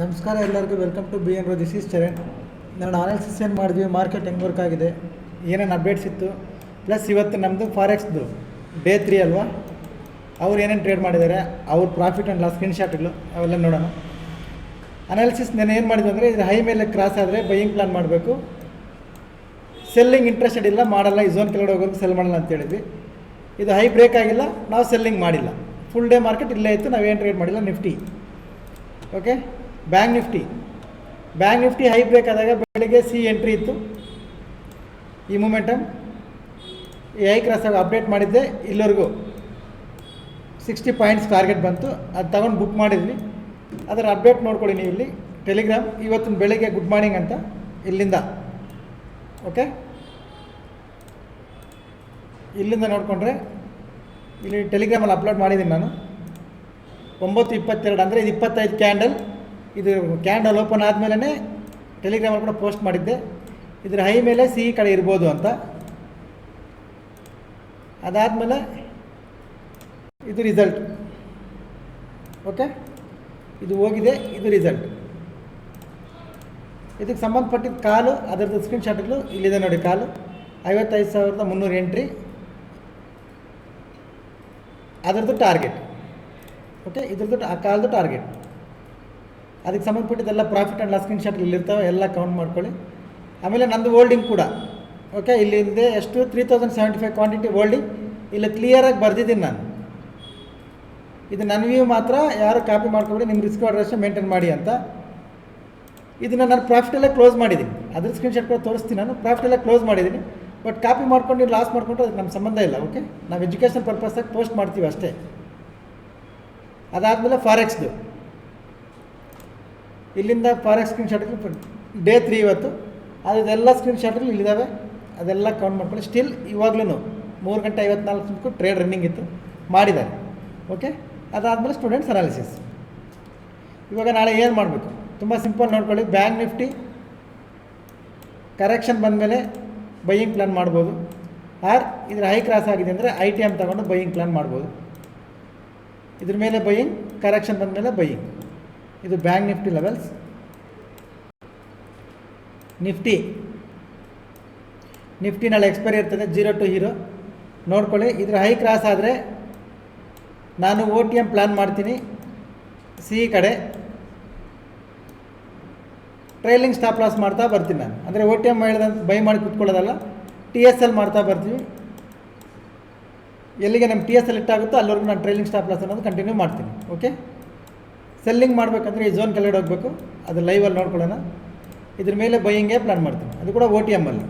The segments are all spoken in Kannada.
ನಮಸ್ಕಾರ ಎಲ್ಲರಿಗೂ. ವೆಲ್ಕಮ್ ಟು ಬಿ ಎನ್ ರೋ ದಿಸ್ ಈಸ್ ಚರಣ್ ನಾನು ಅನಾಲಿಸಿಸ್ ಏನು ಮಾಡಿದ್ವಿ? ಮಾರ್ಕೆಟ್ ಹೆಂಗೆ ವರ್ಕ್ ಆಗಿದೆ? ಏನೇನು ಅಪ್ಡೇಟ್ಸ್ ಇತ್ತು? ಪ್ಲಸ್ ಇವತ್ತು ನಮ್ಮದು ಫಾರೆಕ್ಸ್ದು ಡೇ ತ್ರೀ ಅಲ್ವಾ? ಅವ್ರು ಏನೇನು ಟ್ರೇಡ್ ಮಾಡಿದ್ದಾರೆ? ಅವ್ರ ಪ್ರಾಫಿಟ್ ಆ್ಯಂಡ್ ಲಾಸ್ ಸ್ಕ್ರೀನ್ಶಾಟ್ಗಳು ಅವೆಲ್ಲ ನೋಡೋಣ. ಅನಾಲಿಸಿಸ್ ನಾನು ಏನು ಮಾಡಿದ್ವಿ ಅಂದರೆ, ಇದು ಹೈ ಮೇಲೆ ಕ್ರಾಸ್ ಆದರೆ ಬೈಯಿಂಗ್ ಪ್ಲಾನ್ ಮಾಡಬೇಕು. ಸೆಲ್ಲಿಂಗ್ ಇಂಟ್ರೆಸ್ಟೆಡ್ ಇಲ್ಲ, ಮಾಡಲ್ಲ, ಈ ಝೋನ್ ಕೆಳಗಡೆ ಹೋಗೋದು ಸೆಲ್ ಮಾಡಲ್ಲ ಅಂತ ಹೇಳಿದ್ವಿ. ಇದು ಹೈ ಬ್ರೇಕ್ ಆಗಿಲ್ಲ, ನಾವು ಸೆಲ್ಲಿಂಗ್ ಮಾಡಿಲ್ಲ. ಫುಲ್ ಡೇ ಮಾರ್ಕೆಟ್ ಇಲ್ಲೇ ಇತ್ತು ನಾವೇನು ಟ್ರೇಡ್ ಮಾಡಿಲ್ಲ? Nifty okay bank Nifty. Bank Nifty high break ಆದಾಗ ಬೆಳಗ್ಗೆ ಸಿ ಎಂಟ್ರಿ ಇತ್ತು. ಈ ಮೂಮೆಂಟಮ್ ಎ ಐ ಕ್ರಾಸ್ ಆಗಿ ಅಪ್ಡೇಟ್ ಮಾಡಿದ್ದೆ ಇಲ್ಲಿವರೆಗೂ. ಸಿಕ್ಸ್ಟಿ ಪಾಯಿಂಟ್ಸ್ ಟಾರ್ಗೆಟ್ ಬಂತು. ಅದು ತಗೊಂಡು ಬುಕ್ ಮಾಡಿದ್ವಿ. ಅದರ ಅಪ್ಡೇಟ್ ನೋಡ್ಕೊಳ್ಳಿ ನೀವು ಇಲ್ಲಿ. ಟೆಲಿಗ್ರಾಮ್, ಇವತ್ತಿನ ಬೆಳಗ್ಗೆ ಗುಡ್ ಮಾರ್ನಿಂಗ್ ಅಂತ ಇಲ್ಲಿಂದ. ಓಕೆ? ಇಲ್ಲಿಂದ ನೋಡಿಕೊಂಡ್ರೆ ಇಲ್ಲಿ ಟೆಲಿಗ್ರಾಮಲ್ಲಿ ಅಪ್ಲೋಡ್ ಮಾಡಿದ್ದೀನಿ ನಾನು. ಒಂಬತ್ತು ಇಪ್ಪತ್ತೆರಡು ಅಂದರೆ ಇದು ಇಪ್ಪತ್ತೈದು ಕ್ಯಾಂಡಲ್. ಇದು ಕ್ಯಾಂಡಲ್ ಓಪನ್ ಆದಮೇಲೆ ಟೆಲಿಗ್ರಾಮಲ್ಲಿ ಕೂಡ ಪೋಸ್ಟ್ ಮಾಡಿದ್ದೆ. ಇದರ ಹೈ ಮೇಲೆ ಸಿಹಿ ಕಡೆ ಇರ್ಬೋದು ಅಂತ. ಅದಾದಮೇಲೆ ಇದು ರಿಸಲ್ಟ್ ಓಕೆ ಇದು ಹೋಗಿದೆ, ಇದು ರಿಸಲ್ಟ್ ಇದಕ್ಕೆ ಸಂಬಂಧಪಟ್ಟಿದ್ದ ಕಾಲು, ಅದರದ್ದು ಸ್ಕ್ರೀನ್ಶಾಟ್ಗಳು ಇಲ್ಲಿದೆ ನೋಡಿ ಕಾಲು. ಐವತ್ತೈದು ಸಾವಿರದ ಮುನ್ನೂರು ಎಂಟ್ರಿ ಅದರದ್ದು ಟಾರ್ಗೆಟ್ ಓಕೆ ಇದ್ರದ್ದು ಆ ಕಾಲದ್ದು ಟಾರ್ಗೆಟ್ ಅದಕ್ಕೆ ಸಂಬಂಧಪಟ್ಟಿದ್ದೆಲ್ಲ ಪ್ರಾಫಿಟ್ ಆ್ಯಂಡ್ ಲಾಸ್ ಸ್ಕ್ರೀನ್ಶಾಟ್ ಇಲ್ಲಿರ್ತಾವೆ ಎಲ್ಲ ಕೌಂಟ್ ಮಾಡ್ಕೊಳ್ಳಿ. ಆಮೇಲೆ ನಂದು ಹೋಲ್ಡಿಂಗ್ ಕೂಡ. ಓಕೆ ಇಲ್ಲಿಂದೆ ಎಷ್ಟು? Three thousand seventy five quantity holding ಇಲ್ಲಿ ಕ್ಲಿಯರಾಗಿ ಬರೆದಿದ್ದೀನಿ ನಾನು. ಇದು ನನ್ನ ವ್ಯೂ ಮಾತ್ರ, ಯಾರು ಕಾಪಿ ಮಾಡ್ಕೊಬಿಡಿ ನಿಮ್ಮ ರಿಸ್ಕ್ ಅಡ್ರೆಸ್ನ ಮೇಂಟೈನ್ ಮಾಡಿ ಅಂತ. ಇದನ್ನು ನಾನು ಪ್ರಾಫಿಟೆಲ್ಲ ಕ್ಲೋಸ್ ಮಾಡಿದ್ದೀನಿ. ಅದ್ರ ಸ್ಕ್ರೀನ್ಶಾಟ್ ಕೂಡ ತೋರಿಸ್ತೀನಿ ನಾನು. ಪ್ರಾಫಿಟೆಲ್ಲ ಕ್ಲೋಸ್ ಮಾಡಿದ್ದೀನಿ. ಬಟ್ ಕಾಪಿ ಮಾಡ್ಕೊಂಡು ಲಾಸ್ ಮಾಡ್ಕೊಂಡು ಅದಕ್ಕೆ ನಮ್ಮ ಸಂಬಂಧ ಇಲ್ಲ ಓಕೆ ನಾವು ಎಜುಕೇಷನ್ ಪರ್ಪಸ್ಸಾಗಿ ಪೋಸ್ಟ್ ಮಾಡ್ತೀವಿ ಅಷ್ಟೇ. ಅದಾದಮೇಲೆ ಫಾರೆಕ್ಸ್ದು ಇಲ್ಲಿಂದ ಫಾರೆಕ್ಸ್ ಸ್ಕ್ರೀನ್ಶಾಟ್ಗಳು ಡೇ ತ್ರೀ ಇವತ್ತು. ಅದೆಲ್ಲ ಸ್ಕ್ರೀನ್ಶಾಟ್ಗಳು ಇಲ್ಲಿದ್ದಾವೆ. ಅದೆಲ್ಲ ಕೌಂಟ್ ಮಾಡ್ಕೊಳ್ಳಿ. ಸ್ಟಿಲ್ ಇವಾಗ್ಲೂ ಮೂರು ಗಂಟೆ ಐವತ್ನಾಲ್ಕು ನಿಮಿಷಕ್ಕೂ ಟ್ರೇಡ್ ರನ್ನಿಂಗ್ ಇತ್ತು. ಮಾಡಿದ್ದಾರೆ. ಓಕೆ ಅದಾದಮೇಲೆ ಸ್ಟೂಡೆಂಟ್ಸ್ ಅನಾಲಿಸಿಸ್ ಇವಾಗ ನಾಳೆ ಏನು ಮಾಡಬೇಕು? ತುಂಬ ಸಿಂಪಲ್ ನೋಡ್ಕೊಳ್ಳಿ. ಬ್ಯಾಂಕ್ ನಿಫ್ಟಿ ಕರೆಕ್ಷನ್ ಬಂದಮೇಲೆ ಬೈಯಿಂಗ್ ಪ್ಲ್ಯಾನ್ ಮಾಡ್ಬೋದು. ಆರ್ ಇದ್ರ ಹೈ ಕ್ರಾಸ್ ಆಗಿದೆ ಅಂದರೆ ಐ ಟಿ ಎಂ ತಗೊಂಡು ಬೈಯಿಂಗ್ ಪ್ಲ್ಯಾನ್ ಮಾಡ್ಬೋದು. ಇದ್ರ ಮೇಲೆ ಬೈಯಿಂಗ್ ಕರೆಕ್ಷನ್ ಬಂದಮೇಲೆ ಬೈಯಿಂಗ್ ಇದು bank Nifty levels. Nifty. Nifty ನಾಳೆ ಎಕ್ಸ್ಪೈರಿ ಇರ್ತದೆ ಜೀರೋ ಟು ಹೀರೋ. ನೋಡ್ಕೊಳ್ಳಿ, ಇದ್ರ ಹೈ ಕ್ರಾಸ್ ಆದರೆ ನಾನು ಓ ಟಿ ಎಂ ಪ್ಲ್ಯಾನ್ ಮಾಡ್ತೀನಿ. ಸಿ ಕಡೆ. ಟ್ರೈಲಿಂಗ್ ಸ್ಟಾಪ್ ಲಾಸ್ ಮಾಡ್ತಾ ಬರ್ತೀನಿ ನಾನು. ಅಂದರೆ ಓ ಟಿ ಎಂ ಹೇಳ್ದಂತ ಬೈ ಮಾಡಿ ಕುತ್ಕೊಳ್ಳೋದಲ್ಲ ಟಿ ಎಸ್ ಎಲ್ ಮಾಡ್ತಾ ಬರ್ತೀವಿ. ಎಲ್ಲಿಗೆ ನಮ್ಮ ಟಿ ಎಸ್ ಎಲ್ ಇಟ್ಟಾಗುತ್ತೋ ಅಲ್ಲಿವರೆಗೂ ನಾನು ಟ್ರೈಲಿಂಗ್ ಸ್ಟಾಪ್ ಲಾಸ್ ಅನ್ನೋದು ಕಂಟಿನ್ಯೂ ಮಾಡ್ತೀನಿ. ಓಕೆ ಸೆಲ್ಲಿಂಗ್ ಮಾಡಬೇಕಂದ್ರೆ ಈ ಝೋನ್ ಕೆಳಗಡೆ ಹೋಗಬೇಕು. ಅದು ಲೈವಲ್ಲಿ ನೋಡ್ಕೊಳ್ಳೋಣ. ಇದ್ರ ಮೇಲೆ ಬೈಯಿಂಗೇ ಪ್ಲ್ಯಾನ್ ಮಾಡ್ತೀನಿ. ಅದು ಕೂಡ ಓ ಟಿ ಎಮ್ಮಲ್ಲಿ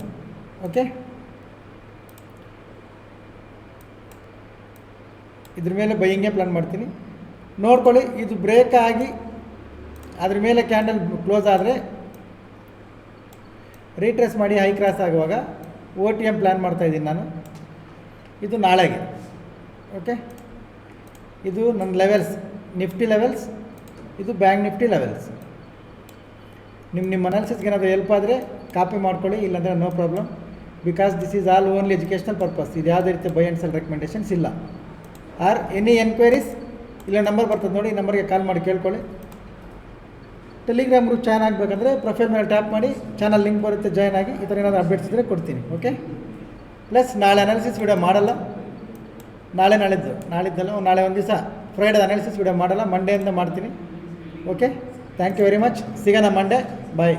ಓಕೆ ಇದ್ರ ಮೇಲೆ ಬೈಯಿಂಗೇ ಪ್ಲ್ಯಾನ್ ಮಾಡ್ತೀನಿ. ನೋಡ್ಕೊಳ್ಳಿ, ಇದು ಬ್ರೇಕ್ ಆಗಿ ಅದ್ರ ಮೇಲೆ ಕ್ಯಾಂಡಲ್ ಕ್ಲೋಸ್ ಆದರೆ ರೀಟ್ರೆಸ್ ಮಾಡಿ ಹೈ ಕ್ರಾಸ್ ಆಗುವಾಗ ಓ ಟಿ ಎಂ ಪ್ಲ್ಯಾನ್ ಮಾಡ್ತಾಯಿದ್ದೀನಿ ನಾನು. ಇದು ನಾಳೆಗೆ. ಓಕೆ ಇದು ನನ್ನ ಲೆವೆಲ್ಸ್ ನಿಫ್ಟಿ ಲೆವೆಲ್ಸ್ ಇದು ಬ್ಯಾಂಕ್ ನಿಫ್ಟಿ ಲೆವೆಲ್ಸ್ ನಿಮ್ಮ ನಿಮ್ಮ ಅನಾಲಿಸಿಸ್ಗೆ ಏನಾದರೂ ಹೆಲ್ಪ್ ಆದರೆ ಕಾಪಿ ಮಾಡ್ಕೊಳ್ಳಿ, ಇಲ್ಲಾಂದರೆ no problem because this is all only educational purpose ಇದು ಯಾವುದೇ ರೀತಿ ಬೈ ಆ್ಯಂಡ್ ಸೆಲ್ ರೆಕಮೆಂಡೇಷನ್ಸ್ ಇಲ್ಲ. ಆರ್ ಎನಿ ಎನ್ಕ್ವೈರೀಸ್ ಇಲ್ಲ ನಂಬರ್ ಬರ್ತದೆ ನೋಡಿ, ಈ ನಂಬರ್ಗೆ ಕಾಲ್ ಮಾಡಿ ಕೇಳ್ಕೊಳ್ಳಿ. ಟೆಲಿಗ್ರಾಮ್ ಗ್ರೂಪ್ ಜಾಯ್ನ್ ಆಗಬೇಕಂದ್ರೆ ಪ್ರೊಫೈಲ್ ಮೇಲೆ ಟ್ಯಾಪ್ ಮಾಡಿ ಚಾನಲ್ ಲಿಂಕ್ ಬರುತ್ತೆ ಜಾಯ್ನ್ ಆಗಿ ಈ ಥರ ಏನಾದರೂ ಅಪ್ಡೇಟ್ಸ್ ಇದ್ದರೆ ಕೊಡ್ತೀನಿ ಓಕೆ ಪ್ಲಸ್ ನಾಳೆ ಅನಾಲಿಸಿಸ್ ವಿಡಿಯೋ ಮಾಡಲ್ಲ. ನಾಳೆ ನಾಳಿದ್ದು, ನಾಳಿದ್ದಲ್ಲ, ನಾಳೆ ಒಂದು ದಿವಸ ಫ್ರೈಡೇ ಅನಾಲಿಸಿಸ್ ವಿಡಿಯೋ ಮಾಡಲ್ಲ ಮಂಡೆಯಿಂದ ಮಾಡ್ತೀನಿ. Okay thank you very much సిగన Monday bye